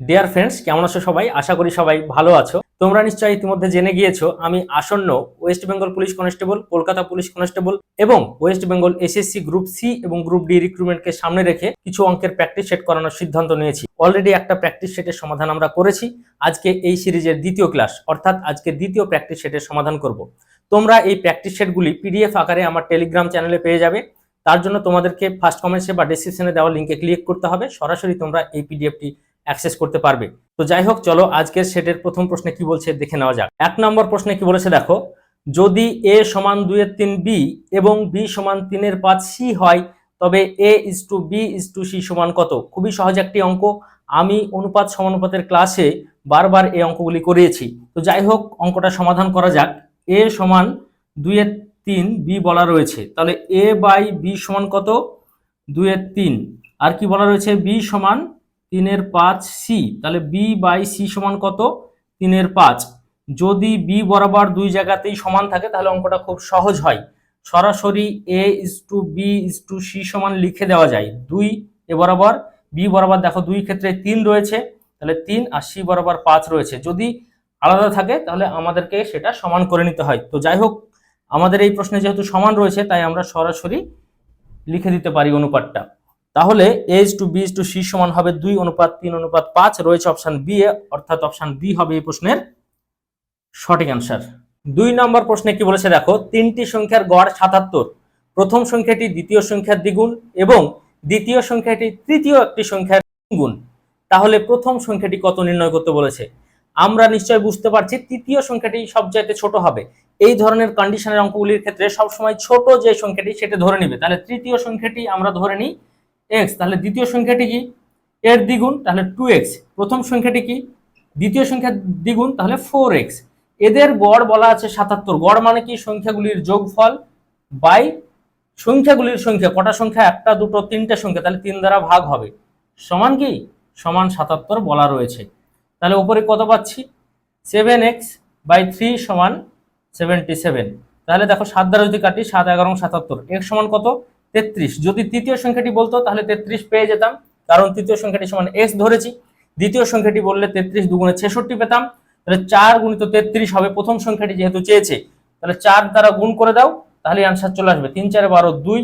Dear friends কেমন আছো সবাই? আশা করি সবাই ভালো আছো। তোমরা নিশ্চয়ই ইতিমধ্যে জেনে গিয়েছো, আমি আসন্ন West Bengal police constable Kolkata police constable এবং West Bengal SSC group C এবং গ্রুপ ডি রিক্রুটমেন্টকে সামনে রেখে কিছু অঙ্কের প্র্যাকটিস সেট করানোর সিদ্ধান্ত নিয়েছি। অলরেডি একটা প্র্যাকটিস সেটের সমাধান আমরা করেছি। আজকে এই সিরিজের দ্বিতীয় ক্লাস অর্থাৎ আজকে দ্বিতীয় প্র্যাকটিস সেটের সমাধান করব। তোমরা এই প্র্যাকটিস সেটগুলি পিডিএফ আকারে আমার টেলিগ্রাম চ্যানেলে পেয়ে যাবে। তার জন্য তোমাদেরকে ফার্স্ট কমেন্টসে বা ডিসক্রিপশনে দেওয়া লিঙ্কে ক্লিক করতে হবে। সরাসরি তোমরা এই পিডিএফটি অ্যাক্সেস করতে পারবে। তো যাই হোক চলো আজকের সেটের প্রথম প্রশ্নে কি বলছে দেখে নেওয়া যাক। এক নম্বর প্রশ্নে কি বলেছে দেখো, যদি এ সমান দুইয়ের তিন বি এবং বি সমান তিনের পাঁচ সি হয়, তবে A is to B is to C সমান কত? খুবই সহজ একটি অঙ্ক। আমি অনুপাত সমানুপাতের ক্লাসে বারবার এই অঙ্কগুলি করিয়েছি। তো যাই হোক অঙ্কটা সমাধান করা যাক। এ সমান দুইয়ের তিন বি বলা রয়েছে। তাহলে এ বাই বি সমান কত? দুই দুইয়ের তিন। আর কি বলা রয়েছে? বি সমান তিনের পাঁচ সি, তাহলে বি বাই সি সমান কত? তিনের পাঁচ। যদি বি বরাবর দুই জায়গাতেই সমান থাকে, তাহলে অঙ্কটা খুব সহজ হয়। সরাসরি A is to B is to C সমান লিখে দেওয়া যায়। দুই এ বরাবর, বি বরাবর, দেখো দুই ক্ষেত্রে তিন রয়েছে, তাহলে তিন আর সি বরাবর পাঁচ রয়েছে। যদি আলাদা থাকে, তাহলে আমাদেরকে সেটা সমান করে নিতে হয়। তো যাই হোক, আমাদের এই প্রশ্নে যেহেতু সমান রয়েছে, তাই আমরা সরাসরি লিখে দিতে পারি অনুপাতটা। তাহলে as to B to C সমান হবে দুই অনুপাত তিন অনুপাত পাঁচ। রয়েছে অপশন বি এ, অর্থাৎ অপশন বি হবে এই প্রশ্নের সঠিক অ্যান্সার দুই নম্বর প্রশ্নে কি বলেছে দেখো, তিনটি সংখ্যার গড় সাতাত্তর। প্রথম সংখ্যাটি দ্বিতীয় সংখ্যার দ্বিগুণ এবং দ্বিতীয় সংখ্যাটি তৃতীয় একটি সংখ্যার গুণ তাহলে প্রথম সংখ্যাটি কত নির্ণয় করতে বলেছে? আমরা নিশ্চয় বুঝতে পারছি তৃতীয় সংখ্যাটি সবচাইতে ছোট হবে। এই ধরনের কন্ডিশনের অঙ্কগুলির ক্ষেত্রে সবসময় ছোট যে সংখ্যাটি সেটা ধরে নিবে। তাহলে তৃতীয় সংখ্যাটি আমরা ধরে নিই এক্স তাহলে দ্বিতীয় সংখ্যাটি কি? এর দ্বিগুণ, তাহলে টু এক্স প্রথম সংখ্যাটি কি? দ্বিতীয় সংখ্যার দ্বিগুণ, তাহলে ফোর এক্স এদের গড় বলা আছে সাতাত্তর। গড় মানে কি? সংখ্যাগুলির যোগফল বাই সংখ্যাগুলির সংখ্যা। কটা সংখ্যা? একটা, দুটো, তিনটে সংখ্যা। তাহলে তিন দ্বারা ভাগ হবে। সমান কি? সমান সাতাত্তর বলা রয়েছে। তাহলে উপরে কত পাচ্ছি? সেভেন এক্স বাই থ্রি সমান সেভেন্টি সেভেন তাহলে দেখো, সাত দ্বারা যদি কাটি, সাত, এগারো, সাতাত্তর। এক্স সমান কত? তেত্রিশ। যদি তৃতীয় সংখ্যাটি বলতো, তাহলে তেত্রিশ পেয়ে যেতাম। কারণ তৃতীয় সংখ্যাটি সমান এস ধরেছি। দ্বিতীয় সংখ্যাটি বললে তেত্রিশ দুগুণে ছেষট্টি পেতাম। তাহলে চার গুণিত তেত্রিশ হবে প্রথম সংখ্যাটি যেহেতু চেয়েছে। তাহলে চার দ্বারা গুণ করে দাও, তাহলে আনসার চলে আসবে। তিন চারে বারো দুই,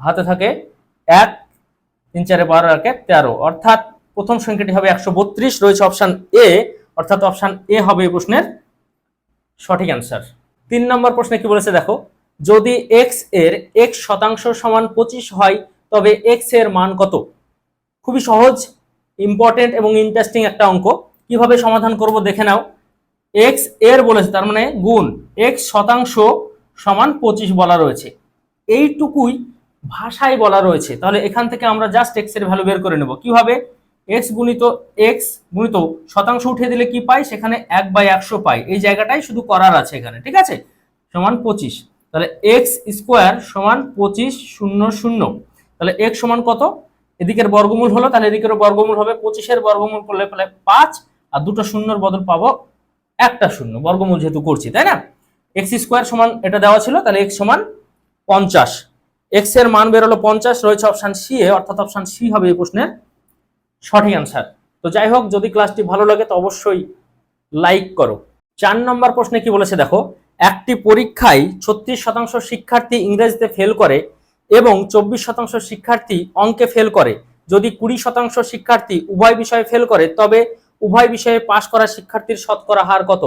হাতে থাকে এক, তিন চারে বারো একে তেরো। অর্থাৎ প্রথম সংখ্যাটি হবে একশো বত্রিশ, রয়েছে অপশান এ অর্থাৎ অপশান এ হবে এই প্রশ্নের সঠিক অ্যান্সার তিন নম্বর প্রশ্নে কি বলেছে দেখো? যদি এক্সের এক্স শতাংশ সমান পঁচিশ হয়, তবে এক্সের মান কত? খুবই সহজ ইম্পর্টেন্ট এবং ইন্টারেস্টিং একটা অঙ্ক। কীভাবে সমাধান করব দেখে নাও। এক্সের বলেছে, তার মানে গুণ এক্স শতাংশ সমান পঁচিশ বলা রয়েছে। এইটুকুই ভাষায় বলা রয়েছে। তাহলে এখান থেকে আমরা জাস্ট এক্সের ভ্যালু বের করে নেব। কীভাবে? এক্স গুণিত এক্স গুণিত শতাংশ উঠিয়ে দিলে কি পাই? সেখানে এক বাই একশো পাই। এই জায়গাটাই শুধু করার আছে এখানে, ঠিক আছে? সমান পঁচিশ। তাহলে এক্স স্কোয়ার সমান পঁচিশ শূন্য শূন্য। তাহলে এক্স সমান কত? এদিকের বর্গমূল হলো, তাহলে এদিকের বর্গমূল হবে পঁচিশের, বর্গমূল করলে পেলে পাঁচ, আর দুটো শূন্যর বদল পাবো একটা শূন্য। বর্গমূল যেহেতু করছি, তাই না? এক্স স্কোয়ার সমান এটা দেওয়া ছিল, তাহলে এক্স সমান পঞ্চাশ। এক্সের মান বেরোলো পঞ্চাশ, রয়েছে অপশান সি এ, অর্থাৎ অপশান সি হবে এই প্রশ্নের সঠিক অ্যান্সার তো যাই হোক, যদি ক্লাসটি ভালো লাগে তো অবশ্যই লাইক করো। চার নম্বর প্রশ্নে কি বলেছে দেখো? একটি পরীক্ষায় ছত্রিশ শতাংশ শিক্ষার্থী ইংরেজিতে ফেল করে এবং চব্বিশ শতাংশ শিক্ষার্থী অঙ্কে ফেল করে। যদি কুড়ি শতাংশ শিক্ষার্থী উভয় বিষয়ে ফেল করে, তবে উভয় বিষয়ে পাশ করা শিক্ষার্থীর শতকরা হার কত?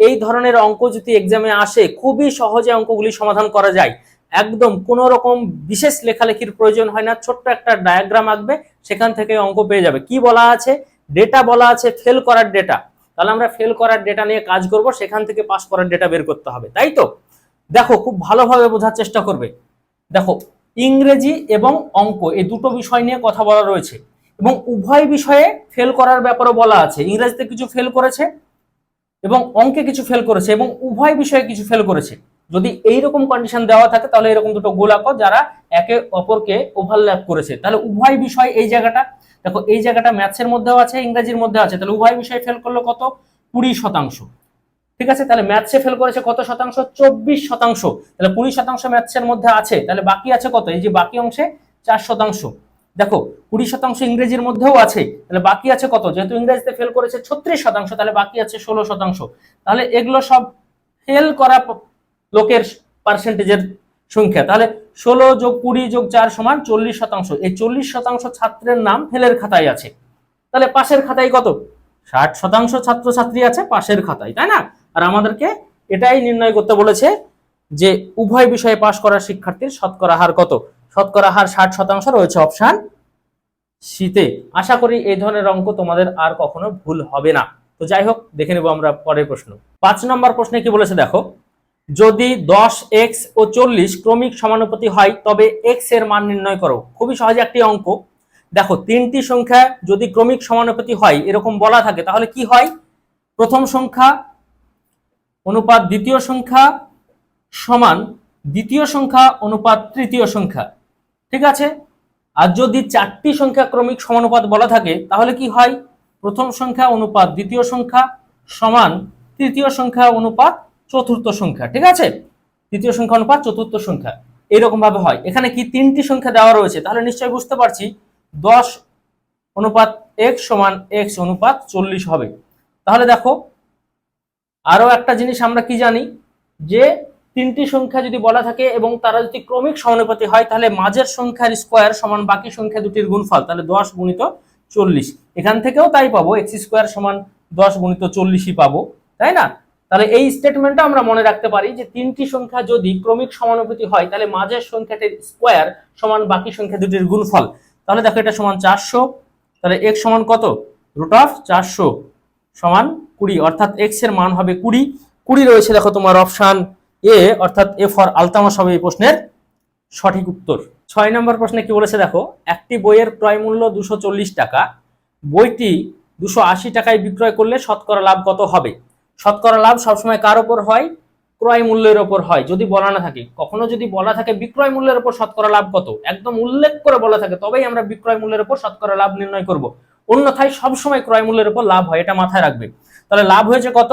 এই ধরনের অঙ্ক যদি এক্সামে আসে, খুবই সহজে অঙ্কগুলি সমাধান করা যায়। একদম কোনো রকম বিশেষ লেখালেখির প্রয়োজন হয় না, ছোট্ট একটা ডায়াগ্রাম আঁকবে, সেখান থেকে অঙ্ক পেয়ে যাবে। কি বলা আছে? ডেটা বলা আছে ফেল করার ডেটা তাহলে আমরা ফেল করার ডেটা নিয়ে কাজ করব, সেখান থেকে পাস করার ডেটা বের করতে হবে, তাই তো? দেখো, খুব ভালোভাবে বোঝার চেষ্টা করবে। দেখো, ইংরেজি এবং অঙ্ক, এই দুটো বিষয় নিয়ে কথা বলা রয়েছে এবং উভয় বিষয়ে ফেল করার ব্যাপারে বলা আছে। ইংরেজিতে কিছু ফেল করেছে এবং অঙ্কে কিছু ফেল করেছে এবং উভয় বিষয়ে কিছু ফেল করেছে। যদি এইরকম কন্ডিশন দেওয়া থাকে, তাহলে এরকম দুটো গোলাপ যারা একে অপরকে ওভারল্যাপ করেছে। তাহলে উভয় বিষয় এই জায়গাটা দেখো, এই জায়গাটা ম্যাথসের মধ্যেও আছে, ইংরেজির মধ্যে আছে। তাহলে উভয় বিষয়ে ফেল করল কত? কুড়ি শতাংশ। ঠিক আছে? তাহলে ম্যাথসে ফেল করেছে কত শতাংশ? চব্বিশ শতাংশ। তাহলে কুড়ি শতাংশ ম্যাথসের মধ্যে আছে। তাহলে বাকি আছে কত? এই যে বাকি অংশে চার শতাংশ। দেখো, কুড়ি শতাংশ ইংরেজির মধ্যেও আছে। তাহলে বাকি আছে কত? যেহেতু ইংরেজিতে ফেল করেছে ছত্রিশ শতাংশ, তাহলে বাকি আছে ষোলো শতাংশ। তাহলে এগুলো সব ফেল করা লোকের পার্সেন্টেজের সংখ্যা। তাহলে ষোলো যোগ কুড়ি যোগ চার সমান চল্লিশ শতাংশ। এই চল্লিশ শতাংশ ছাত্রের নাম ফেলের খাতায় আছে। তাহলে পাশের খাতায় কত? ষাট শতাংশ ছাত্রছাত্রী আছে পাশের খাতায়, তাই না? আর আমাদেরকে এটাই নির্ণয় করতে বলেছে যে উভয় বিষয়ে পাশ করা শিক্ষার্থীর শতকরা হার কত? শতকরা হার ষাট শতাংশ রয়েছে অপশান শীতে আশা করি এই ধরনের অঙ্ক তোমাদের আর কখনো ভুল হবে না। তো যাই হোক, দেখে নেব আমরা পরের প্রশ্ন। পাঁচ নম্বর প্রশ্নে কি বলেছে দেখো যদি দশ, এক্স ও চল্লিশ ক্রমিক সমানুপাতি হয়, তবে এক্সের মান নির্ণয় করো। খুবই সহজ একটি অঙ্ক। দেখো, তিনটি সংখ্যা যদি ক্রমিক সমানুপাতি হয়, এরকম বলা থাকে, তাহলে কি হয়? প্রথম সংখ্যা অনুপাত দ্বিতীয় সংখ্যা সমান দ্বিতীয় সংখ্যা অনুপাত তৃতীয় সংখ্যা। ঠিক আছে? আর যদি চারটি সংখ্যা ক্রমিক সমানুপাত বলা থাকে, তাহলে কি হয়? প্রথম সংখ্যা অনুপাত দ্বিতীয় সংখ্যা সমান তৃতীয় সংখ্যা অনুপাত চতুর্থ সংখ্যা, ঠিক আছে? তৃতীয় সংখ্যা অনুপাত চতুর্থ সংখ্যা। এরকম ভাবে হয়। এখানে কি তিনটি সংখ্যা দেওয়া রয়েছে? তাহলে নিশ্চয়ই বুঝতে পারছি, দশ অনুপাত এক্স সমান এক্স অনুপাত চল্লিশ হবে। তাহলে দেখো আরও একটা জিনিস আমরা কি জানি, যে তিনটি সংখ্যা যদি বলা থাকে এবং তারা যদি ক্রমিক সমানুপাতি হয়, তাহলে মাঝের সংখ্যার স্কোয়ার সমান বাকি সংখ্যা দুটির গুণফল, তাহলে দশ গুণিত চল্লিশ। এখান থেকেও তাই পাবো এক্স স্কোয়ার সমান দশ গুণিত চল্লিশই পাবো, তাই না? তাহলে এই স্টেটমেন্টটা আমরা মনে রাখতে পারি যে তিনটি সংখ্যা যদি ক্রমিক সমানুপাতি হয়, তাহলে মাঝের সংখ্যাটির স্কোয়ার সমান বাকি সংখ্যা দুটির গুণফল। তাহলে দেখো এটা সমান চারশো, তাহলে এক্স সমান কত? রুট অফ চারশো সমান কুড়ি, অর্থাৎ এক্সের মান হবে কুড়ি। কুড়ি রয়েছে দেখো তোমার অপশান এ অর্থাৎ এ ফর আলতামাস হবে এই প্রশ্নের সঠিক উত্তর। ছয় নম্বর প্রশ্নে কি বলেছে দেখো? একটি বইয়ের ক্রয় মূল্য দুশো টাকা, বইটি দুশো টাকায় বিক্রয় করলে শতকরা লাভ কত হবে? শতকরা লাভ সবসময় কার ওপর হয়? ক্রয় মূল্যের ওপর হয়। যদি বলা না থাকে, কখনো যদি বলা থাকে বিক্রয় মূল্যের ওপর শতকরা লাভ কত? একদম উল্লেখ করে বলা থাকে, তবেই আমরা বিক্রয় মূল্যের ওপর শতকরা লাভ নির্ণয় করব। অন্যথায় সবসময় ক্রয় মূল্যের ওপর লাভ হয়, এটা মাথায় রাখবে। তাহলে লাভ হয়েছে কত?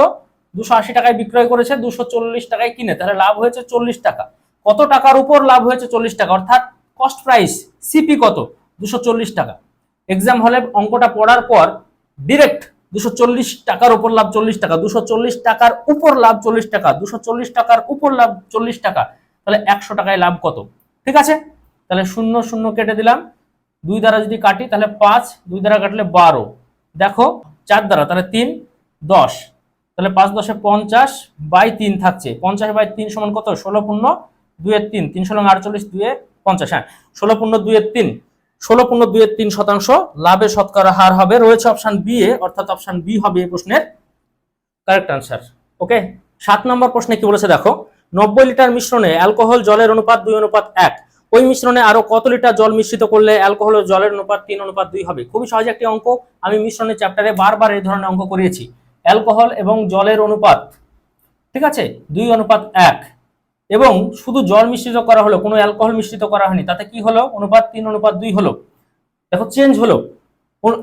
দুশো আশি টাকায় বিক্রয় করেছে, দুশো চল্লিশ টাকায় কিনে। তাহলে লাভ হয়েছে চল্লিশ টাকা। কত টাকার উপর লাভ হয়েছে চল্লিশ টাকা? অর্থাৎ কস্ট প্রাইস সিপি কত? দুশো চল্লিশ টাকা। এক্সাম হলে অঙ্কটা পড়ার পর ডিরেক্ট দুশো চল্লিশ টাকার উপর লাভ চল্লিশ টাকা, দুশো চল্লিশ টাকার উপর লাভ চল্লিশ টাকা, দুশো চল্লিশ টাকার উপর লাভ চল্লিশ টাকা, তাহলে একশো টাকায় লাভ কত? ঠিক আছে? তাহলে শূন্য শূন্য কেটে দিলাম। দুই দ্বারা যদি কাটি, তাহলে পাঁচ, দুই দ্বারা কাটলে বারো। দেখো, চার দ্বারা, তাহলে তিন, দশ। তাহলে পাঁচ দশে পঞ্চাশ বাই তিন থাকছে। পঞ্চাশ বাই তিন সমান কত? ষোলো পূর্ণ দুয়ের তিন। তিন ষোলো আটচল্লিশ দুয়ে পঞ্চাশ হ্যাঁ। ষোলো পূর্ণ তিন ষোলো পূর্ণ দুয়ের তিন শতাংশ। লাভে শতকরা হার হবে, রয়েছে অপশন বি এ, অর্থাৎ অপশন বি হবে এই প্রশ্নের কারেক্ট আনসার ওকে সাত নম্বর প্রশ্নে কি বলেছে দেখো, নব্বই লিটার মিশ্রণে অ্যালকোহল জলের অনুপাত দুই, অনুপাত এক। ওই মিশ্রণে আরও কত লিটার জল মিশ্রিত করলে অ্যালকোহল ও জলের অনুপাত তিন, অনুপাত দুই হবে? খুবই সহজ একটি অঙ্ক, আমি মিশ্রণের চ্যাপ্টারে বারবার এই ধরনের অঙ্ক করিয়েছি। অ্যালকোহল এবং জলের অনুপাত, ঠিক আছে? দুই, অনুপাত এক। এবং শুধু জল মিশ্রিত করা হলো, কোনো অ্যালকোহল মিশ্রিত করা হয়নি। তাতে কি হলো? অনুপাত তিন, অনুপাত দুই হলো। দেখো চেঞ্জ হলো।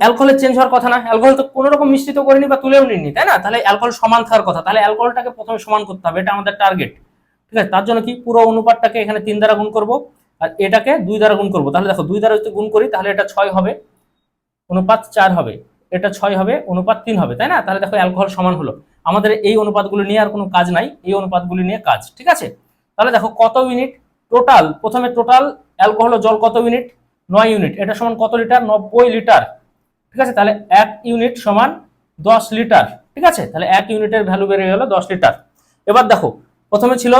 অ্যালকোহলের চেঞ্জ হওয়ার কথা না। অ্যালকোহল তো কোনো রকম মিশ্রিত করেনি বা তুলেও নিনি তাই না? তাহলে অ্যালকোহল সমান থাকার কথা। তাহলে অ্যালকোহলটাকে প্রথমে সমান করতে হবে। এটা আমাদের টার্গেট ঠিক আছে? তার জন্য কি? পুরো অনুপাতটাকে এখানে তিন দ্বারা গুণ করব। আর এটাকে দুই দ্বারা গুণ করব। তাহলে দেখো, দুই দ্বারা যদি গুণ করি, তাহলে এটা ছয় হবে। অনুপাত চার হবে। এটা ছয় হবে, অনুপাত তিন হবে, তাই না? তাহলে দেখো, অ্যালকোহল সমান হলো। আমাদের এই অনুপাতগুলো নিয়ে আর কোনো কাজ নাই। এই অনুপাতগুলি নিয়ে কাজ। ঠিক আছে? তাহলে দেখো কত ইউনিট টোটাল প্রথমে টোটাল অ্যালকোহল জল কত ইউনিট নয় ইউনিট এটা সমান কত লিটার নব্বই লিটার ঠিক আছে? তাহলে এক ইউনিট সমান দশ লিটার ঠিক আছে? তাহলে এক ইউনিটের ভ্যালু বেড়ে গেল দশ লিটার এবার দেখো, প্রথমে ছিল,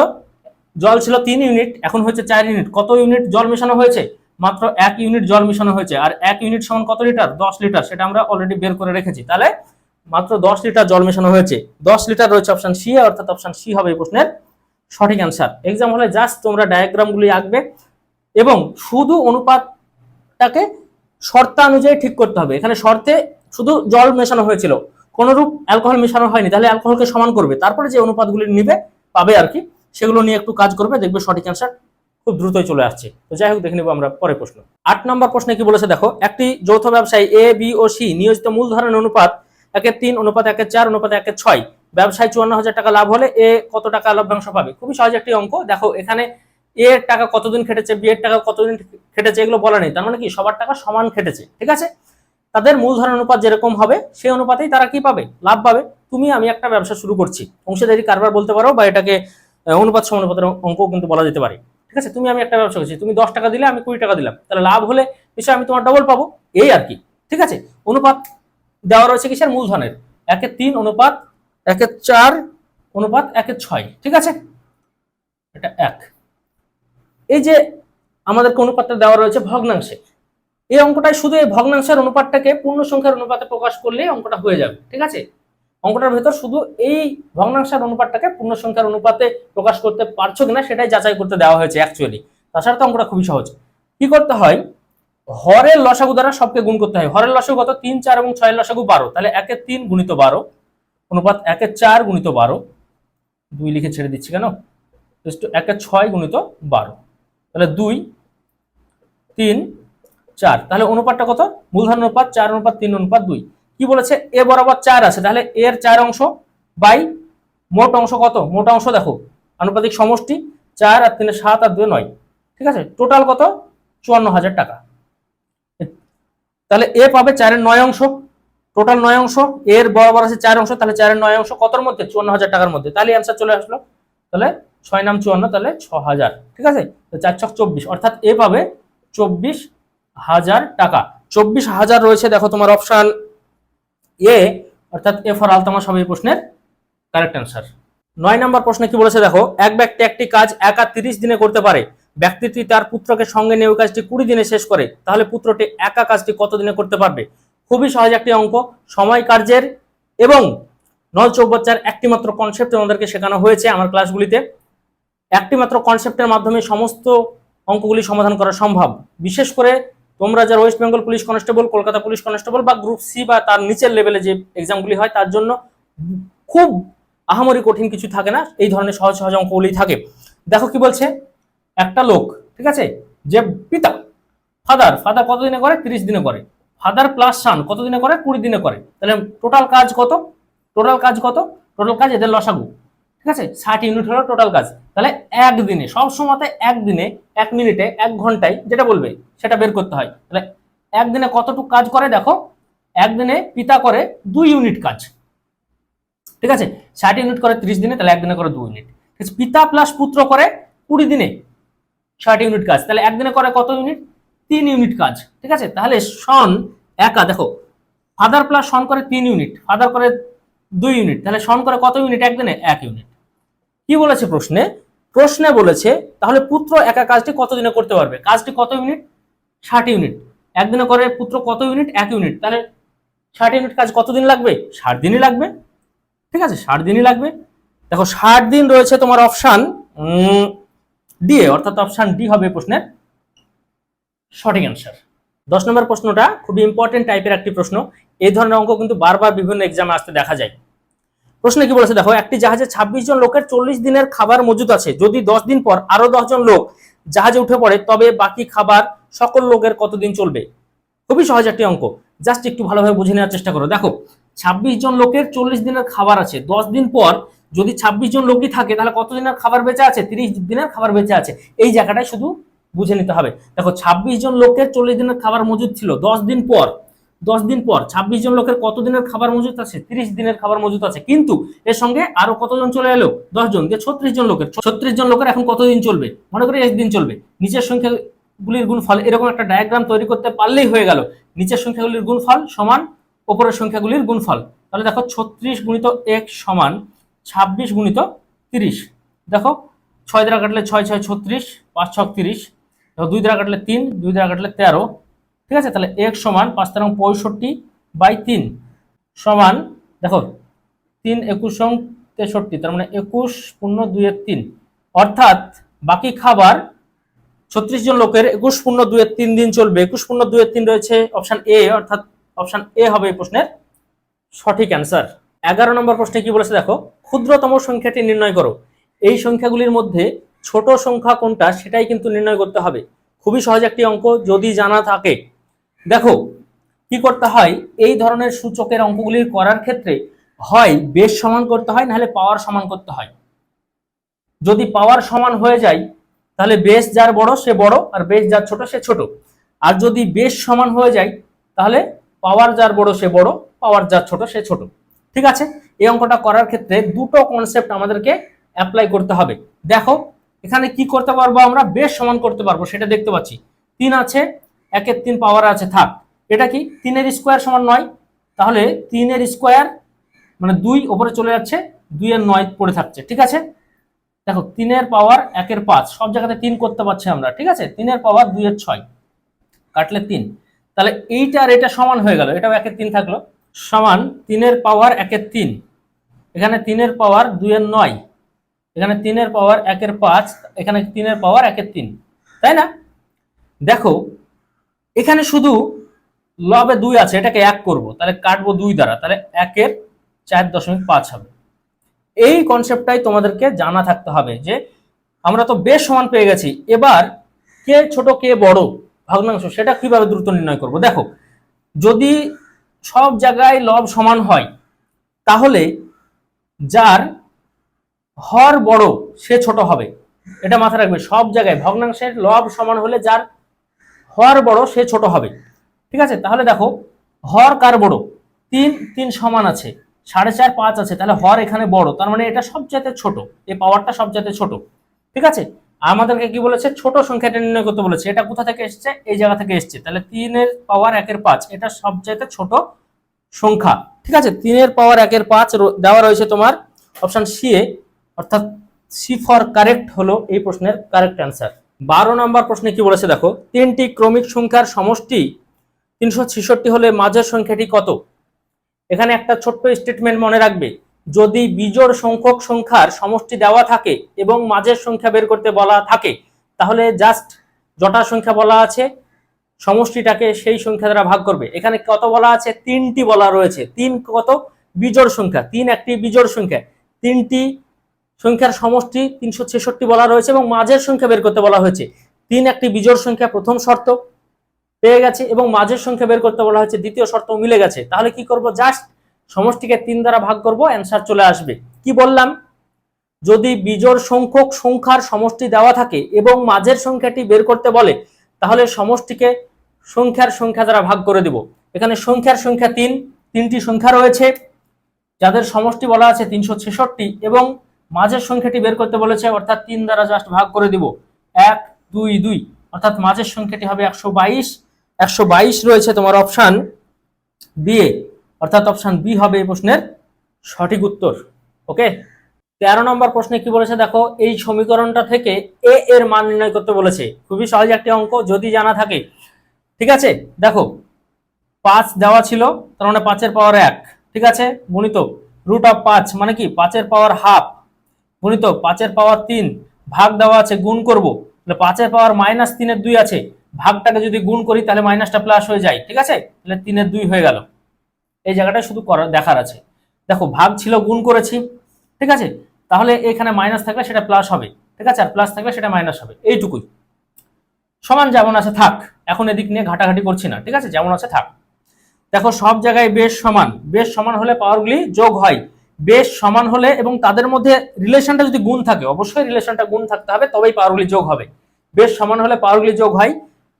জল ছিল তিন ইউনিট এখন হচ্ছে চার ইউনিট কত ইউনিট জল মেশানো হয়েছে? মাত্র এক ইউনিট জল মেশানো হয়েছে। আর এক ইউনিট সমান কত লিটার দশ লিটার সেটা আমরা অলরেডি বের করে রেখেছি। তাহলে মাত্র দশ লিটার জল মেশানো হয়েছে। দশ লিটার রয়েছে অপশন সি অর্থাৎ অপশন সি হবে এই প্রশ্নের। সঠিক অ্যান্সার এক্সাম হলে জাস্ট তোমরা ডায়াগ্রামগুলি আঁকবে এবং শুধু অনুপাতটাকে শর্তানুযায়ী ঠিক করতে হবে। এখানে শর্তে শুধু জল মেশানো হয়েছিল। কোনরূপ অ্যালকোহল মেশানো হয়নি, তাহলে অ্যালকোহলকে সমান করবে। তারপরে যে অনুপাতগুলি নিবে, পাবে আর কি। সেগুলো নিয়ে একটু কাজ করবে, দেখবে সঠিক অ্যান্সার খুব দ্রুতই চলে আসছে। তো যাই হোক, দেখে নেব আমরা পরে প্রশ্ন। আট নম্বর প্রশ্নে কি বলেছে? দেখো, একটি যৌথ ব্যবসায়ী এ বি ও সি নিয়োজিত মূলধনের অনুপাত একের তিন, অনুপাত একের চার, অনুপাত একের ছয়। ব্যবসায় চুয়ান্ন হাজার টাকা লাভ হলে এ কত টাকা লভ্যাংশ পাবে? খুবই সহজ একটি অঙ্ক। দেখো, এখানে এর টাকা কতদিন খেটেছে, বি এর টাকা কতদিন খেটেছে এগুলো বলা নেই। তার মানে কি? সবার টাকা সমান খেটেছে, ঠিক আছে? তাদের মূলধন অনুপাত যেরকম হবে, সেই অনুপাতেই তারা কি পাবে? লাভ পাবে। তুমি, আমি একটা ব্যবসা শুরু করছি। অংশীদারি কারবার বলতে পারো বা এটাকে অনুপাত সমানুপাতের অঙ্ক কিন্তু বলা যেতে পারে। ঠিক আছে? তুমি, আমি একটা ব্যবসা করছি। তুমি দশ টাকা দিলে, আমি কুড়ি টাকা দিলাম। তাহলে লাভ হলে নিশ্চয়ই আমি তোমার ডবল পাবো। এই আর কি। ঠিক আছে? অনুপাত দেওয়া রয়েছে কিসের? মূলধনের। একের তিন অনুপাত একের চার অনুপাত একের ছয়, ঠিক আছে? এটা এক। এই যে আমাদেরকে অনুপাতটা দেওয়া রয়েছে ভগ্নাংশে, এই অঙ্কটাই শুধু এই ভগ্নাংশের অনুপাতটাকে পূর্ণ সংখ্যার অনুপাতে প্রকাশ করলে অঙ্কটা হয়ে যাবে, ঠিক আছে? অঙ্কটার ভেতর শুধু এই ভগ্নাংশের অনুপাতটাকে পূর্ণ সংখ্যার অনুপাতে প্রকাশ করতে পারছ কিনা সেটাই যাচাই করতে দেওয়া হয়েছে অ্যাকচুয়ালি তাছাড়া তো অঙ্কটা খুবই সহজ। কি করতে হয়? হরের লসাগু দ্বারা সবকে গুণ করতে হয়। হরের লসাগু কত? তিন, চার এবং ছয়ের লসাগু বারো। তাহলে একের তিন গুণিত বারো। অনুপাত একের চার গুণিত বারো। দুই লিখে ছেড়ে দিচ্ছি কেন? একের ছয় গুণিত বারো। তাহলে দুই, তিন, চার। তাহলে অনুপাতটা কত? মূলধন অনুপাত চার অনুপাত তিন অনুপাত দুই। কি বলেছে? এ বরাবর চার আছে। তাহলে এর চার অংশ বাই মোট অংশ কত? মোট অংশ দেখো, আনুপাতিক সমষ্টি চার আর তিনে সাত আর দুই নয়। ঠিক আছে? টোটাল কত? চুয়ান্ন হাজার টাকা। তাহলে এ পাবে চারের নয় অংশ। টোটাল নয় অংশ, এর বরাবর আছে চার অংশ, তাহলে চারের নয় অংশ কতর মধ্যে? চুয়ান্ন হাজার টাকার মধ্যে। তাহলে অ্যান্সার চলে আসলো। তাহলে ছয় নাম চুয়ান্ন, তাহলে ছ হাজার। ঠিক আছে? চার ছক চব্বিশ, অর্থাৎ এ পাবে চব্বিশ হাজার টাকা। চব্বিশ হাজার রয়েছে, দেখো তোমার অপশান এ অর্থাৎ এ ফর আলতামা সব এই প্রশ্নের কারেক্ট অ্যান্সার নয় নম্বর প্রশ্নে কি বলেছে, দেখো, এক ব্যক্তি একটি কাজ একা তিরিশ দিনে করতে পারে। ব্যক্তিটি তার পুত্রকে সঙ্গে নিয়ে ওই কাজটি কুড়ি দিনে শেষ করে। তাহলে পুত্রটি একা কাজটি কত দিনে করতে পারবে? খুবই সহজ একটি অঙ্ক। সময় কার্যের এবং নল চৌবাচ্চার একটি মাত্র কনসেপ্ট আমাদেরকে শেখানো হয়েছে আমার ক্লাসগুলিতে। একটি মাত্র কনসেপ্টের মাধ্যমে সমস্ত অঙ্কগুলি সমাধান করা সম্ভব। বিশেষ করে তোমরা যারা West Bengal police constable Kolkata police constable বা গ্রুপ সি বা তার নিচের লেভেলে যে এক্সামগুলি হয়, তার জন্য খুব আহামরি কঠিন কিছু থাকে না, এই ধরনের সহজ সহজ অঙ্কগুলি থাকে। দেখো কি বলছে? একটা লোক, ঠিক আছে? যে পিতা ফাদার ফাদার কত দিনে করে? তিরিশ দিনে করে। ফাদার প্লাস সান কত দিনে করে? কুড়ি দিনে করে। তাহলে টোটাল কাজ কত? টোটাল কাজ কত? টোটাল কাজ এদের লসাগু। ঠিক আছে? ষাট ইউনিট হলো টোটাল কাজ। তাহলে একদিনে সব সময়তে একদিনে, এক মিনিটে এক ঘন্টায় যেটা বলবে, সেটা বের করতে হয়। তাহলে একদিনে কতটুকু কাজ করে দেখো? একদিনে পিতা করে দুই ইউনিট কাজ। ঠিক আছে? ষাট ইউনিট করে ত্রিশ দিনে, তাহলে একদিনে করে দুই ইউনিট ঠিক আছে? পিতা প্লাস পুত্র করে কুড়ি দিনে ষাট ইউনিট কাজ। তাহলে একদিনে করে কত ইউনিট তিন ইউনিট কাজ, ঠিক আছে? তাহলে সন একা, দেখো ফাদার প্লাস সন করে তিন ইউনিট ফাদার করে দুই ইউনিট, তাহলে সন করে কত ইউনিট? একদিনে এক ইউনিট। কি বলেছে প্রশ্নে? প্রশ্নে বলেছে, তাহলে পুত্র একা কাজটি কত দিনে করতে পারবে? কাজটি কত ইউনিট? ষাট ইউনিট। একদিনে করে পুত্র কত ইউনিট? এক ইউনিট। তাহলে ষাট ইউনিট কাজ কতদিন লাগবে? ষাট দিনই লাগবে। ঠিক আছে? ষাট দিনই লাগবে। দেখো, ষাট দিন রয়েছে তোমার অপশান ডি অর্থাৎ অপশান ডি হবে প্রশ্নের। সঠিক অ্যান্সার দশ নম্বর প্রশ্নটা খুবই ইম্পর্টেন্ট টাইপের একটি প্রশ্ন। এই ধরনের অঙ্ক কিন্তু বারবার বিভিন্ন এক্সামে আসতে দেখা যায়। প্রশ্নে কি বলেছে? দেখো, একটি জাহাজে ছাব্বিশ জন লোকের চল্লিশ দিনের খাবার মজুদ আছে। যদি দশ দিন পর আরও জন লোক জাহাজে উঠে পড়ে, তবে বাকি খাবার সকল লোকের কতদিন চলবে? খুবই সহজ একটি অঙ্ক। জাস্ট একটু ভালোভাবে বুঝে নেওয়ার চেষ্টা করো। দেখো, ছাব্বিশ জন লোকের চল্লিশ দিনের খাবার আছে। দশ দিন পর যদি ছাব্বিশ জন লোকই থাকে, তাহলে কত দিনের খাবার বেঁচে আছে? তিরিশ দিনের খাবার বেঁচে আছে। এই জায়গাটায় শুধু বুঝে নিতে হবে। দেখো, ছাব্বিশ জন লোকের চল্লিশ দিনের খাবার মজুদ ছিল। দশ দিন পর, দশ দিন পর ছাব্বিশ জন লোকের কত দিনের খাবার মজুদ আছে? তিরিশ দিনের খাবার মজুদ আছে। কিন্তু এর সঙ্গে আরও কতজন চলে এলো? দশ জন। যে ছত্রিশ জন লোকের, ছত্রিশ জন লোকের এখন কতদিন চলবে? মনে করি একদিন চলবে। নিচের সংখ্যাগুলির গুণফল, এরকম একটা ডায়াগ্রাম তৈরি করতে পারলেই হয়ে গেল। নিচের সংখ্যাগুলির গুণফল সমান, ওপরের সংখ্যাগুলির গুণফল। তাহলে দেখো, ছত্রিশ গুণিত এক সমান ছাব্বিশ গুণিত তিরিশ। দেখো, ছয় দ্বারা কাটলে ছয় ছয়, ছত্রিশ, পাঁচ, ছক তিরিশ। দেখো দুই দ্বারা কাটলে তিন, দুই দ্বারা কাটলে তেরো। ঠিক আছে? তাহলে এক সমান পাঁচ তেরো পঁয়ষট্টি বাই তিন সমান, দেখো, তিন একুশ সং তেষট্টি, তার মানে একুশ পূর্ণ দুই এর তিন। অর্থাৎ বাকি খাবার ছত্রিশ জন লোকের একুশ পূর্ণ দুই এর তিন দিন চলবে। একুশ পূর্ণ দুই এর তিন রয়েছে অপশান এ, অর্থাৎ অপশান এ হবে এই প্রশ্নের সঠিক অ্যান্সার। এগারো নম্বর প্রশ্নে কি বলেছে দেখো? ক্ষুদ্রতম সংখ্যাটি নির্ণয় করো। এই সংখ্যাগুলির মধ্যে ছোট সংখ্যা কোনটা সেটাই কিন্তু নির্ণয় করতে হবে। খুবই সহজ একটি অঙ্ক, যদি জানা থাকে। দেখো, কি করতে হয়? এই ধরনের সূচকের অঙ্কগুলি করার ক্ষেত্রে হয়, বেশ সমান করতে হয়, নাহলে পাওয়ার সমান করতে হয়। যদি পাওয়ার সমান হয়ে যায়, তাহলে বেশ যার বড়, সে বড়, আর বেশ যার ছোট, সে ছোট। আর যদি বেশ সমান হয়ে যায়, তাহলে পাওয়ার যার বড়, সে বড়, পাওয়ার যার ছোট, সে ছোট। ঠিক আছে? এই অঙ্কটা করার ক্ষেত্রে দুটো কনসেপ্ট আমাদেরকে অ্যাপ্লাই করতে হবে। দেখো এখানে কি করতে পারব আমরা? বেশ সমান করতে পারব, সেটা দেখতে পাচ্ছি। তিন আছে, একের তিন পাওয়ার আছে, থাক। এটা কি? তিনের স্কোয়ার সমান নয়। তাহলে তিনের স্কোয়ার মানে দুই ওপরে চলে যাচ্ছে, দুইয়ের নয় পড়ে থাকছে, ঠিক আছে? দেখো, তিনের পাওয়ার একের পাঁচ, সব জায়গাতে তিন করতে পারছি আমরা, ঠিক আছে? তিনের পাওয়ার দুইয়ের ছয়, কাটলে তিন। তাহলে এইটা আর এটা সমান হয়ে গেল, এটাও একের তিন থাকল। সমান তিনের পাওয়ার একের তিন, এখানে তিনের পাওয়ার দুইয়ের নয়। এখানে তিনের পাওয়ার একের পাঁচ, এখানে তিনের পাওয়ার একের তিন, তাই না? দেখো, এখানে শুধু লবে দুই আছে, এটাকে এক করব, তাহলে কাটবো দুই দ্বারা, তাহলে একের চার দশমিক পাঁচ হবে। এই কনসেপ্টটাই তোমাদেরকে জানা থাকতে হবে যে, আমরা তো বেশ সমান পেয়ে গেছি, এবার কে ছোট, কে বড়, ভগ্নাংশ, সেটা কীভাবে দ্রুত নির্ণয় করব? দেখো, যদি সব জায়গায় লব সমান হয়, তাহলে যার হর বড়, সে ছোট হবে। এটা মাথায় রাখবে, সব জায়গায় ভগ্নাংশের লব সমান হলে যার হর বড়, সে ছোট হবে। ঠিক আছে? তাহলে দেখো, হর কার বড়? তিন তিন সমান আছে। সাড়ে চার, পাঁচ আছে। তাহলে হর এখানে বড়, তার মানে এটা সবচাইতে ছোট। এই পাওয়ারটা সবচাইতে ছোট। ঠিক আছে? আমাদেরকে কি বলেছে? ছোট সংখ্যাটা নির্ণয় করতে বলেছে। এটা কোথা থেকে এসছে? এই জায়গা থেকে এসছে। তাহলে তিনের পাওয়ার একের পাঁচ। এটা সবচাইতে ছোট সংখ্যা। ঠিক আছে? তিনের পাওয়ার একের পাঁচ দেওয়া রয়েছে তোমার অপশন সি এ অর্থাৎ সি ফর কারেক্ট হলো এই প্রশ্নের কারেক্ট অ্যান্সার। বারো নম্বর প্রশ্নে কি বলেছে দেখো, তিনটি ক্রমিক সংখ্যার সমষ্টি তিনশো ছেষট্টি হলে মাঝের সংখ্যাটি কত? এখানে একটা ছোট্ট স্টেটমেন্ট মনে রাখবে, যদি বিজোড় সংখ্যক সংখ্যার সমষ্টি দেওয়া থাকে এবং মাঝের সংখ্যা বের করতে বলা থাকে, তাহলে জাস্ট জটা সংখ্যা বলা আছে, সমষ্টিটাকে সেই সংখ্যা দ্বারা ভাগ করবে। এখানে কত বলা আছে? তিনটি বলা রয়েছে। তিন কত? বিজোড় সংখ্যা। তিন একটি বিজোড় সংখ্যা। তিনটি সংখ্যার সমষ্টি তিনশো ছেষট্টি বলা রয়েছে এবং মাঝের সংখ্যা বের করতে বলা হয়েছে। তিন একটি বিজোড় সংখ্যা প্রথম শর্ত পেয়ে গেছে এবং মাঝের সংখ্যা বের করতে বলা হয়েছে, দ্বিতীয় শর্ত মিলে গেছে। তাহলে কি করব? জাস্ট সমষ্টিকে তিন দ্বারা ভাগ করব অ্যান্সার চলে আসবে। কি বললাম? যদি বিজোড় সংখ্যক সংখ্যার সমষ্টি দেওয়া থাকে এবং মাঝের সংখ্যাটি বের করতে বলে, তাহলে সমষ্টিকে সংখ্যার সংখ্যা দ্বারা ভাগ করে দেব। এখানে সংখ্যার সংখ্যা তিন, তিনটি সংখ্যা রয়েছে, যাদের সমষ্টি বলা আছে তিনশো ছেষট্টি এবং মাঝের সংখ্যাটি বের করতে বলেছে, অর্থাৎ তিন দ্বারা জাস্ট ভাগ করে দিব। এক, দুই দুই। অর্থাৎ মাঝের সংখ্যাটি হবে একশো বাইশ। একশো বাইশ রয়েছে তোমার অপশান বি এ। অর্থাৎ অপশান বি হবে এই প্রশ্নের সঠিক উত্তর। ওকে তেরো নম্বর প্রশ্নে কি বলেছে? দেখো, এই সমীকরণটা থেকে এ এর মান নির্ণয় করতে বলেছে। খুবই সহজ একটি অঙ্ক, যদি জানা থাকে। ঠিক আছে? দেখো, পাঁচ দেওয়া ছিল, তার মানে পাঁচের পাওয়ার এক। ঠিক আছে? গুণিত রুট অফ পাঁচ মানে কি? পাঁচের পাওয়ার হাফ গুণিত পাঁচের পাওয়ার তিন, ভাগ দেওয়া আছে, গুণ করব। তাহলে পাঁচের পাওয়ার মাইনাস তিনের দুই আছে। ভাগটাকে যদি গুণ করি, তাহলে মাইনাসটা প্লাস হয়ে যায়, ঠিক আছে? তাহলে তিনের দুই হয়ে গেল। এই জায়গাটা শুধু করার দেখার আছে। দেখো, ভাগ ছিল, গুণ করেছি, ঠিক আছে? তাহলে এখানে মাইনাস থাকলে সেটা প্লাস হবে, ঠিক আছে? আর প্লাস থাকলে সেটা মাইনাস হবে। এইটুকুই। সমান যেমন আছে, থাক। এখন এদিক নিয়ে ঘাটাঘাটি করছি না, ঠিক আছে? যেমন আছে, থাক। দেখো, সব জায়গায় বেশ সমান। বেশ সমান হলে পাওয়ারগুলি যোগ হয়। বেশ সমান হলে এবং তাদের মধ্যে রিলেশনটা যদি গুণ থাকে, অবশ্যই রিলেশনটা গুণ থাকতে হবে, তবেই পাওয়ারগুলি যোগ হবে। বেশ সমান হলে পাওয়ারগুলি যোগ হয়,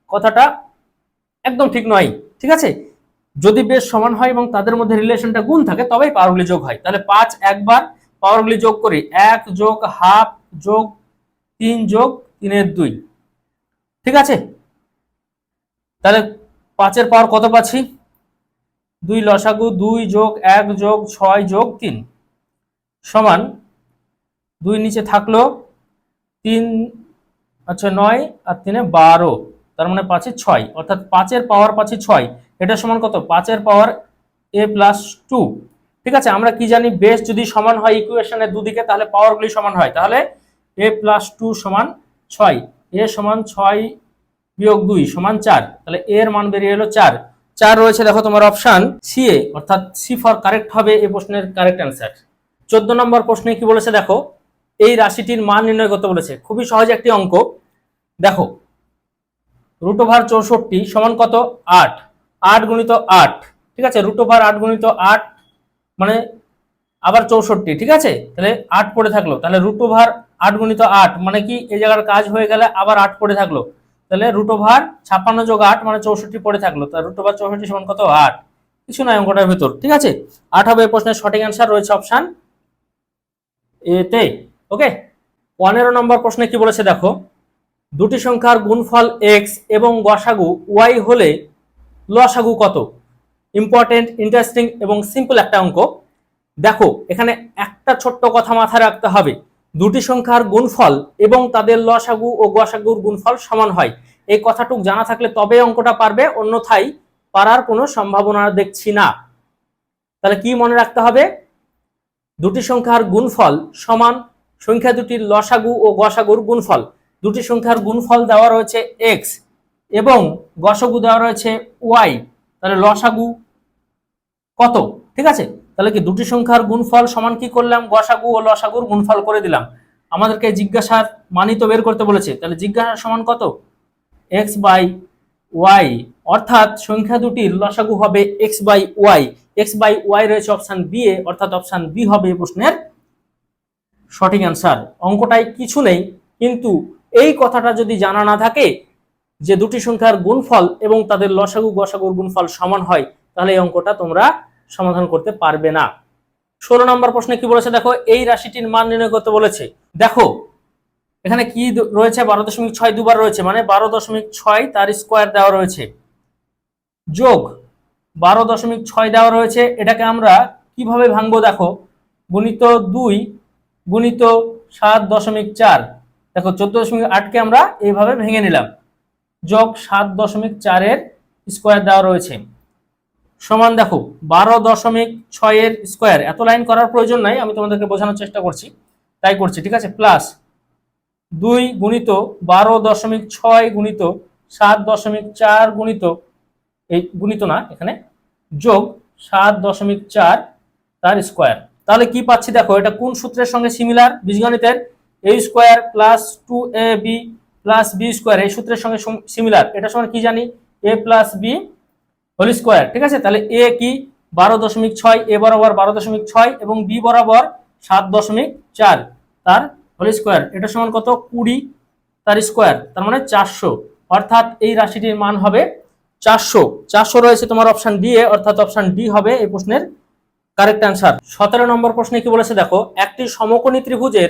কথাটা একদম ঠিক নয়, ঠিক আছে? যদি বেশ সমান হয় এবং তাদের মধ্যে রিলেশনটা গুণ থাকে, তবেই পাওয়ারগুলি যোগ হয়। তাহলে পাঁচ একবার পাওয়ারগুলি যোগ করি, এক যোগ হাফ যোগ তিন যোগ তিনের দুই, ঠিক আছে? তাহলে পাঁচের পাওয়ার কত পাচ্ছি? দুই লসাগু, দুই যোগ, এক যোগ, ছয় যোগ, তিন। সমান দুই নিচে থাকল তিন আচ্ছা নয় আর তিনে বারো। তার মানে পাঁচে ছয়। অর্থাৎ পাঁচের পাওয়ার পাঁচে ছয়। এটা সমান কত? পাঁচের পাওয়ার এ প্লাস টু। ঠিক আছে, আমরা কি জানি? বেস যদি সমান হয় ইকুয়েশনের দুদিকে, তাহলে পাওয়ারগুলি সমান হয়। তাহলে এ প্লাস টু সমান ছয়। এ সমান ছয় বিয়োগ দুই সমান চার। তাহলে এর মান বেরিয়ে এলো চার। চার রয়েছে, দেখো তোমার অপশান সি এ, অর্থাৎ সি ফর কারেক্ট হবে এই প্রশ্নের কারেক্ট অ্যান্সার চোদ্দ নম্বর প্রশ্নে কি বলেছে, দেখো, এই রাশিটির মান নির্ণয় করতে বলেছে। খুবই সহজ একটি অঙ্ক। দেখো রুট ওভার চৌষট্টি সমান কত? আট। আট গুণিত আট, ঠিক আছে? রুট ওভার আট গুণিত আট মানে আবার চৌষট্টি, ঠিক আছে? তাহলে আট পড়ে থাকল। তাহলে রুট ওভার আট গুণিত আট মানে কি? এই জায়গার কাজ হয়ে গেলে আবার আট পড়ে থাকল। তাহলে রুট ওভার ছাপ্পান্ন যোগ আট মানে চৌষট্টি পড়ে থাকল। তাহলে রুট ওভার চৌষট্টি সমান কত? আট। কিছু নয় অঙ্কটার ভিতর, ঠিক আছে? আট হবে প্রশ্নের সঠিক অ্যান্সার রয়েছে অপশান এতে ওকে পনেরো নম্বর প্রশ্নে কি বলেছে দেখো? দুটি সংখ্যার গুণফল এক্স এবং গসাগু ওয়াই হলে লসাগু কত? ইম্পর্টেন্ট ইন্টারেস্টিং এবং সিম্পল একটা অঙ্ক। দেখো, এখানে একটা ছোট্ট কথা মাথায় রাখতে হবে। দুটি সংখ্যার গুণফল এবং তাদের লসাগু ও গসাগুর গুণফল সমান হয়। এই কথাটুক জানা থাকলে তবে অঙ্কটা পারবে, অন্যথায় পারার কোনো সম্ভাবনা দেখছি না। তাহলে কি মনে রাখতে হবে? দুটি সংখ্যার গুণফল সমান, সংখ্যা দুটির লসাগু ও গসাগুর গুণফল। দুটি সংখ্যার গুণফল দেওয়া রয়েছে এক্স এবং গসাগু দেওয়া রয়েছে ওয়াই তাহলে লসাগু কত? ঠিক আছে? তাহলে কি দুটি সংখ্যার গুণফল সমান কি করলাম? গসাগু ও লসাগুর গুণফল করে দিলাম। আমাদেরকে জিজ্ঞাসার মানই তো বের করতে বলেছে। তাহলে জিজ্ঞাসা সমান কত? এক্স বাই ওয়াই অর্থাৎ সংখ্যা দুটির লসাগু হবে x by y x by y রয়েছে অপশান বি এ, অর্থাৎ অপশান বি হবে এই প্রশ্নের সঠিক অ্যান্সার অঙ্কটায় কিছু নেই, কিন্তু এই কথাটা যদি জানা না থাকে যে দুটি সংখ্যার গুণফল এবং তাদের লসাগু গসাগুর গুণফল সমান হয়, তাহলে এই অঙ্কটা তোমরা সমাধান করতে পারবে না। ষোলো নম্বর প্রশ্নে কি বলেছে? দেখো, এই রাশিটির মান নির্ণয় করতে বলেছে। দেখো, এখানে কি রয়েছে? বারো দশমিক ছয় দুবার রয়েছে মানে বারো দশমিক ছয় তার স্কোয়ার দেওয়া রয়েছে। যোগ, বারো দশমিক ছয় দেওয়া রয়েছে। এটাকে আমরা কীভাবে ভাঙবো দেখো? গুণিত দুই, গুণিত সাত দশমিক চার। দেখো, চোদ্দ দশমিক আটকে আমরা এইভাবে ভেঙে নিলাম। যোগ সাত দশমিক চারের স্কোয়ার দেওয়া রয়েছে। সমান দেখো, বারো দশমিক ছয়ের স্কোয়ার। এত লাইন করার প্রয়োজন নাই, আমি তোমাদেরকে বোঝানোর চেষ্টা করছি। তাই করছি, ঠিক আছে? প্লাস দুই গুণিত বারো দশমিক ছয় গুণিত সাত দশমিক চার গুণিত, এই গুণিত না, এখানে যোগ সাত দশমিক চার তার স্কোয়ার। তাহলে কি পাচ্ছি দেখো, এটা কোন সূত্রের সঙ্গে similar বীজগণিতের। A square plus two A B plus B square, এই সূত্রের সঙ্গে সিমিলার এটা সঙ্গে কি জানি? A plus B whole square, ঠিক আছে? তাহলে এ কি? বারো দশমিক ছয় এ বরাবর বারো দশমিক ছয় এবং বি বরাবর সাত দশমিক চার। তার হোল স্কোয়ার, এটা সমান কত? কুড়ি। তার স্কোয়ার, তার মানে চারশো। অর্থাৎ এই রাশিটির মান হবে চারশো। চারশো রয়েছে তোমার অপশন ডি এ, অর্থাৎ অপশান ডি হবে এই প্রশ্নের কারেক্ট অ্যান্সার সতেরো নম্বর প্রশ্নে কি বলেছে? দেখো, একটি সমকোণী ত্রিভুজের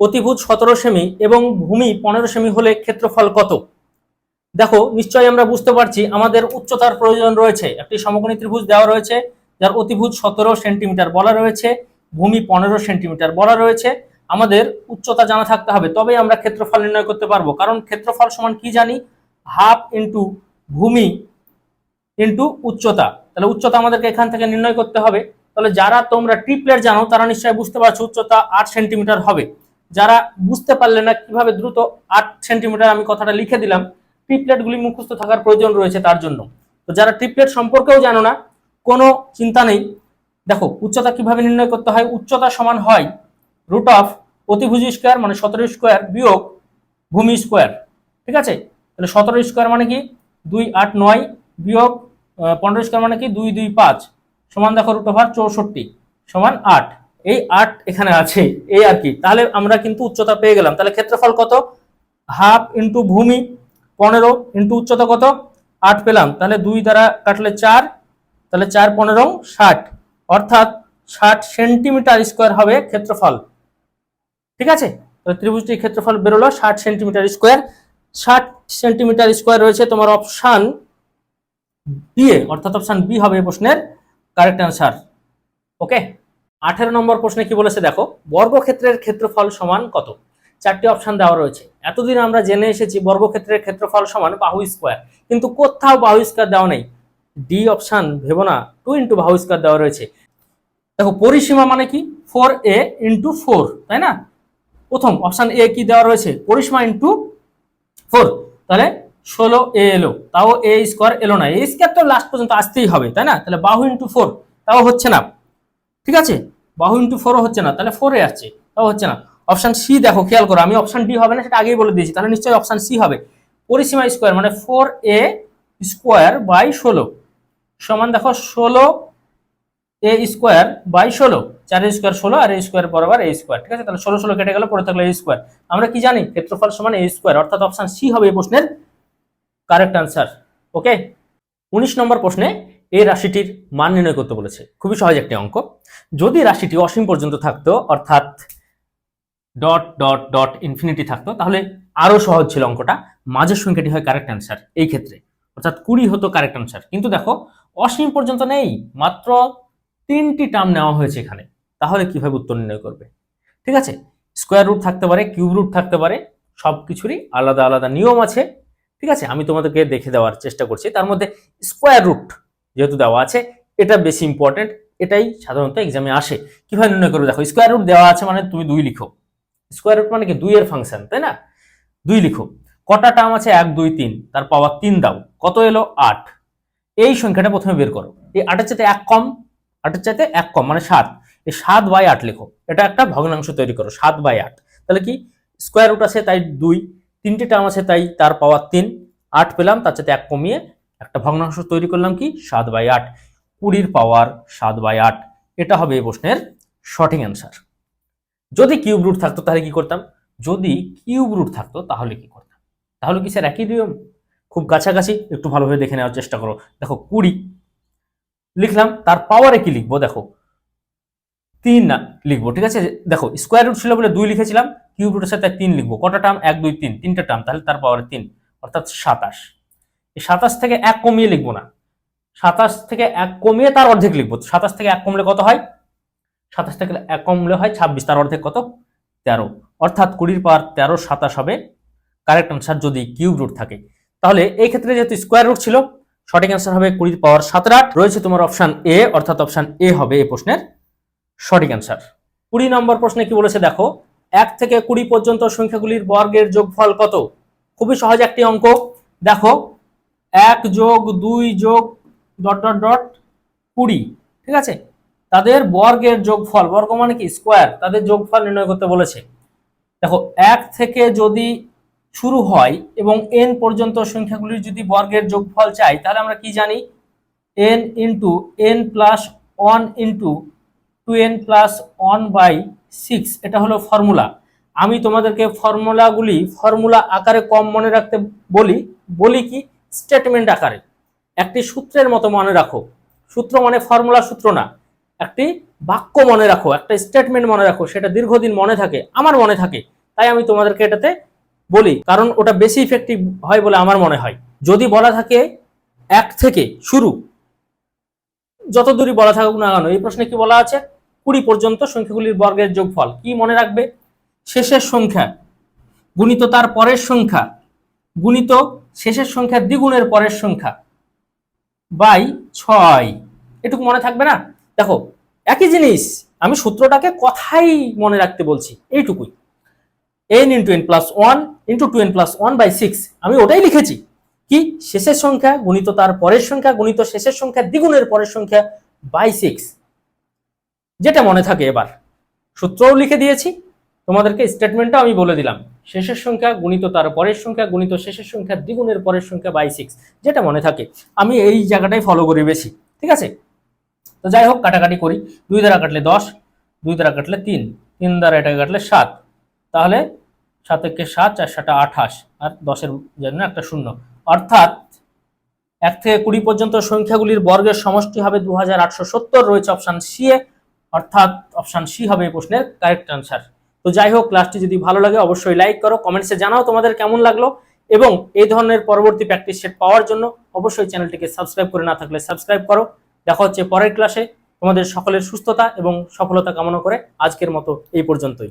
অতিভুজ সতেরো সেমি এবং ভূমি পনেরো সেমি হলে ক্ষেত্রফল কত? দেখো, নিশ্চয়ই আমরা বুঝতে পারছি, আমাদের উচ্চতার প্রয়োজন রয়েছে। একটি সমকোণী ত্রিভুজ দেওয়া রয়েছে, যার অতিভুজ সতেরো সেন্টিমিটার বলা রয়েছে, ভূমি পনেরো সেন্টিমিটার বলা রয়েছে। আমাদের উচ্চতা জানা থাকতে হবে, তবেই আমরা ক্ষেত্রফল নির্ণয় করতে পারব। কারণ ক্ষেত্রফল সমান কি জানি? হাফ ইন্টু ভূমি ইন্টু উচ্চতা। তাহলে উচ্চতা আমাদেরকে এখান থেকে নির্ণয় করতে হবে। তাহলে যারা তোমরা ট্রিপলেট জানো, তারা নিশ্চয়ই বুঝতে পারছ উচ্চতা আট সেন্টিমিটার হবে। যারা বুঝতে পারলে না, কীভাবে দ্রুত আট সেন্টিমিটার আমি কথাটা লিখে দিলাম ট্রিপলেটগুলি মুখস্থ থাকার প্রয়োজন রয়েছে তার জন্য। তো যারা ট্রিপলেট সম্পর্কেও জানো না, কোনো চিন্তা নেই। দেখো, উচ্চতা কীভাবে নির্ণয় করতে হয়? উচ্চতা সমান হয় রুট অফ অতিভুজ স্কোয়ার মানে সতেরো স্কোয়ার বিয়োগ ভূমি স্কোয়ার ঠিক আছে? তাহলে সতেরো স্কোয়ার মানে কি? দুই আট নয় বিয়োগ পনেরো স্কোয়ার মানে কি? দুই দুই পাঁচ। সমান দেখো রুট ওভার চৌষট্টি, সমান আট। এই আট এখানে আছে, এই আর কি। তাহলে আমরা কিন্তু উচ্চতা পেয়ে গেলাম। তাহলে ক্ষেত্রফল কত? হাফ ইন্টু ভূমি পনেরো ইন্টু উচ্চতা কত? আট পেলাম। তাহলে দুই দ্বারা কাটলে চার, তাহলে চার পনেরো ষাট। অর্থাৎ ষাট সেন্টিমিটার স্কোয়ার হবে ক্ষেত্রফল। ঠিক আছে? তো ত্রিভুজটির ক্ষেত্রফল বেরোলো, ষাট সেন্টিমিটার স্কোয়ার। ষাট সেন্টিমিটার স্কোয়ার রয়েছে তোমার অপশান বি এ, অর্থাৎ অপশান বি হবে প্রশ্নের কারেক্ট অ্যান্সার। ওকে? আঠেরো নম্বর প্রশ্নে কি বলেছে দেখো? বর্গক্ষেত্রের ক্ষেত্রফল সমান কত? চারটি অপশন দেওয়া রয়েছে। এতদিন আমরা জেনে এসেছি বর্গক্ষেত্রের ক্ষেত্রফল সমান বাহু স্কোয়ার কিন্তু কোথাও বাহু স্কোয়ার দেওয়া নেই। ডি অপশন ভেবো না টু ইন্টু বাহু স্কোয়ার দেওয়া রয়েছে। দেখো, পরিসীমা মানে কি? ফোর এ ইন্টু ফোর তাই না? প্রথম অপশন এ কি দেওয়া রয়েছে? পরিসীমা ইন্টু ফোর তাহলে ষোলো এ এলো। তাও এ স্কোয়ার এলো না। এ স্কোয়ার তো লাস্ট পর্যন্ত আসতেই হবে, তাই না? তাহলে বাহু ইন্টু ফোর তাও হচ্ছে না। ঠিক আছে? বাহু ইন্টু ফোরও হচ্ছে না, তাহলে ফোরে আসছে, তাও হচ্ছে না। অপশন সি দেখো, খেয়াল করো, আমি অপশন ডি হবে না, সেটা আগেই বলে দিয়েছি, তাহলে নিশ্চয়ই অপশন সি হবে। পরিসীমা স্কোয়ার মানে ফোর এ স্কোয়ার বাই ষোলো। সমান দেখো ষোলো এ স্কোয়ার বাই ষোলো। চার স্কোয়ার ষোলো আর এ স্কোয়ার বরাবর এ স্কোয়ার ঠিক আছে? তাহলে ষোলো ষোলো কেটে গেল পরে থাকল এ স্কোয়ার আমরা কি জানি? ক্ষেত্রফল সমান এ স্কোয়ার অর্থাৎ অপশন সি হবে এই প্রশ্নের কারেক্ট আনসার ওকে উনিশ নম্বর প্রশ্নে এই রাশিটির মান নির্ণয় করতে বলেছে। খুবই সহজ একটি অঙ্ক। যদি রাশিটি অসীম পর্যন্ত থাকতো, অর্থাৎ ডট ডট ডট ইনফিনিটি থাকতো, তাহলে আরও সহজ ছিল অঙ্কটা। মাঝের সংখ্যাটি হয় কারেক্ট অ্যান্সার এই ক্ষেত্রে। অর্থাৎ কুড়ি হতো কারেক্ট অ্যান্সার কিন্তু দেখো, অসীম পর্যন্ত নেই, মাত্র তিনটি টার্ম নেওয়া হয়েছে এখানে। তাহলে কীভাবে উত্তর নির্ণয় করবে? ঠিক আছে? স্কোয়ার রুট থাকতে পারে কিউব রুট থাকতে পারে সব কিছুরই আলাদা আলাদা নিয়ম আছে। ঠিক আছে? আমি তোমাদেরকে দেখে দেওয়ার চেষ্টা করছি। তার মধ্যে স্কোয়ার রুট যেহেতু দেওয়া আছে, এটা বেশি ইম্পর্টেন্ট এটাই সাধারণত এক্সামে আসে। কীভাবে নির্ণয় করবে? দেখো স্কোয়ার রুট দেওয়া আছে মানে তুমি দুই লিখো। স্কোয়ার রুট মানে কি? দুইয়ের ফাংশন তাই না? দুই লিখো। কটা টার্ম আছে? এক, দুই, তিন। তার পাওয়ার তিন দাও। কত এলো? আট। এই সংখ্যাটা প্রথমে বের করো। এই আটের চাইতে এক কম, আটের চাইতে এক কম মানে সাত। এই সাত বাই আট লেখো। এটা একটা ভগ্নাংশ তৈরি করো, সাত বাই আট। তাহলে কি? স্কোয়ার রুট আছে, তাই দুই। তিনটে টার্ম আছে, তাই তার পাওয়ার তিন। আট পেলাম, তার চাইতে এক কমিয়ে একটা ভগ্নাংশ তৈরি করলাম কি? সাত বাই আট। কুড়ির পাওয়ার সাত বাই আট। এটা হবে এই প্রশ্নের সঠিক অ্যান্সার যদি কিউব রুট থাকতো, তাহলে কি করতাম? যদি কিউব রুট থাকতো, তাহলে কি করতাম? তাহলে কি স্যার একই নিয়ম? খুব কাছাকাছি, একটু ভালোভাবে দেখে নেওয়ার চেষ্টা করো। দেখো, কুড়ি। লিখলাম, তার পাওয়ারে কি লিখব? দেখো, তিন না, লিখব, ঠিক আছে? দেখো স্কোয়ার রুট ছিল বলে দুই লিখেছিলাম, কিউব রুটের সাথে তিন লিখব। কটা টার্ম? এক, দুই, তিন। তিনটা টার্ম, তাহলে তার পাওয়ারে তিন, অর্থাৎ সাতাশ। এই সাতাশ থেকে এক কমিয়ে লিখব না। সাতাশ থেকে এক কমিয়ে তার অর্ধেক লিখব। সাতাশ থেকে এক কমলে কত হয়? সাতাশ থেকে এক কমলে হয় ছাব্বিশ, তার অর্ধেক কত? তেরো। অর্থাৎ কুড়ির পাওয়ার তেরো, সাতাশ হবে কারেক্ট আনসার যদি কিউব রুট থাকে। তাহলে এই ক্ষেত্রে যেহেতু স্কোয়ার রুট ছিল, সঠিক অ্যান্সার হবে কুড়ির পাওয়ার সতেরো আট। রয়েছে তোমার অপশন এ অর্থাৎ অপশন এ হবে এই প্রশ্নের সঠিক অ্যান্সার কুড়ি নম্বর প্রশ্নে কি বলেছে? দেখো, এক থেকে কুড়ি পর্যন্ত সংখ্যাগুলির বর্গের যোগফল কত? খুবই সহজ একটি অঙ্ক। দেখো, এক যোগ দুই যোগ ডট ডট ডট কুড়ি, ঠিক আছে? তাদের বর্গের যোগফল, বর্গ মানে কি? স্কোয়ার। তাদের যোগফল নির্ণয় করতে বলেছে। দেখো, এক থেকে যদি শুরু হয় এবং এন পর্যন্ত সংখ্যাগুলির যদি বর্গের যোগফল চাই, তাহলে আমরা কি জানি? N into n plus one into two n plus one by six এটা হলো ফর্মুলা আমি তোমাদেরকে ফর্মুলাগুলি ফর্মুলা আকারে কম মনে রাখতে বলি বলি কি? স্টেটমেন্ট আকারে। একটি সূত্রের মতো মনে রাখো। সূত্র মানে ফর্মুলা সূত্র না। একটি বাক্য মনে রাখো, একটা স্টেটমেন্ট মনে রাখো, সেটা দীর্ঘদিন মনে থাকে, আমার মনে থাকে। তাই আমি তোমাদেরকে এটাতে বলি, কারণ ওটা বেশি ইফেক্টিভ হয় বলে আমার মনে হয়। যদি বলা থাকে এক থেকে শুরু, যত দূরই বলা থাকুক না কেন, এই প্রশ্নে কি বলা আছে? কুড়ি পর্যন্ত সংখ্যাগুলির বর্গের যোগফল। কি মনে রাখবে? শেষের সংখ্যা, গুণিত তার পরের সংখ্যা, গুণিত শেষের সংখ্যা দ্বিগুণের পরের সংখ্যা, বাই ছয়। এটুকু মনে থাকবে না? দেখো, একই জিনিস, আমি সূত্রটাকে কথাই মনে রাখতে বলছি, এইটুকুই। N into n plus one into two n plus one by six আমি ওটাই লিখেছি। কি? শেষের সংখ্যা গুণিত তার পরের সংখ্যা, গুণিত শেষের সংখ্যা, দ্বিগুণের পরের সংখ্যা বাই সিক্স যেটা মনে থাকে এবার। সূত্রও লিখে দিয়েছি, তোমাদেরকে স্টেটমেন্টটা আমি বলে দিলাম। শেষের সংখ্যা, গুণিত তার পরের সংখ্যা, গুণিত শেষের সংখ্যা, দ্বিগুণের পরের সংখ্যা বাই সিক্স যেটা মনে থাকে। আমি এই জায়গাটাই ফলো করি বেশি, ঠিক আছে? তো যাই হোক, কাটাকাটি করি। দুই দ্বারা কাটলে দশ, দুই দ্বারা কাটলে তিন তিন দ্বারা এটাকে কাটলে সাত। তাহলে সাত একে সাত, চার সাতটা আঠাশ, আর দশের জন্য একটা শূন্য। অর্থাৎ এক থেকে কুড়ি পর্যন্ত সংখ্যাগুলির বর্গের সমষ্টি হবে দু হাজার আটশো সত্তর, রয়েছে অপশান সি এ। অর্থাৎ অপশান সি হবে এই প্রশ্নের কারেক্ট আনসার তো যাই হোক ক্লাসটি যদি ভালো লাগে, অবশ্যই লাইক করো কমেন্টসে জানাও তোমাদের কেমন লাগল। এবং এই ধরনের পরবর্তী প্র্যাকটিস সেট পাওয়ার জন্য অবশ্যই চ্যানেলটিকে সাবস্ক্রাইব করে না থাকলে সাবস্ক্রাইব করো। দেখা হচ্ছে পরের ক্লাসে তোমাদের সকলের সুস্থতা এবং সফলতা কামনা করে আজকের মতো এই পর্যন্তই।